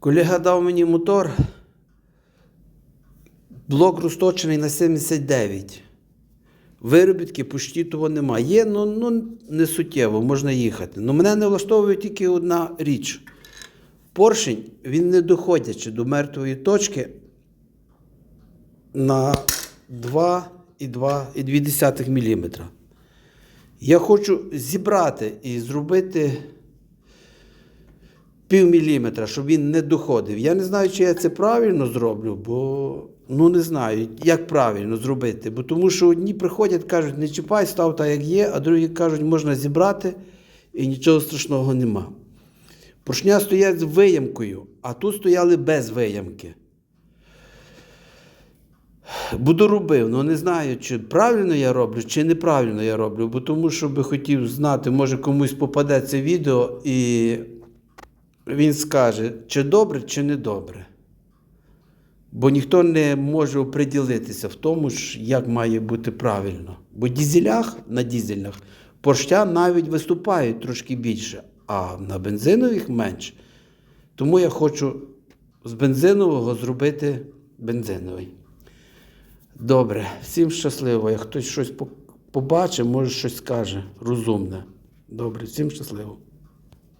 Колега дав мені мотор. Блок розточений на 79. Виробітки почти того немає. Є, ну, ну не суттєво, можна їхати. Ну мене не влаштовує тільки одна річ. Поршень, він не доходячи до мертвої точки на 2,2 мм. Я хочу зібрати і зробити пів міліметра, щоб він не доходив. Я не знаю, чи я це правильно зроблю, бо ну не знаю, як правильно зробити. Бо тому що одні приходять, кажуть, не чіпай, став так, як є, а другі кажуть, можна зібрати і нічого страшного нема. Поршня стоять з виямкою, а тут стояли без виямки. Буду робив, але не знаю, чи правильно я роблю, чи неправильно я роблю, бо тому що би хотів знати, може комусь попаде це відео і він скаже, чи добре, чи не добре. Бо ніхто не може оприділитися в тому, ж, як має бути правильно. Бо дізелях на дізельних поршня навіть виступають трошки більше, а на бензинових менше. Тому я хочу з бензинового зробити бензиновий. Добре, всім щасливо. Як хтось щось по- побачить, може щось скаже розумне. Добре, всім щасливо.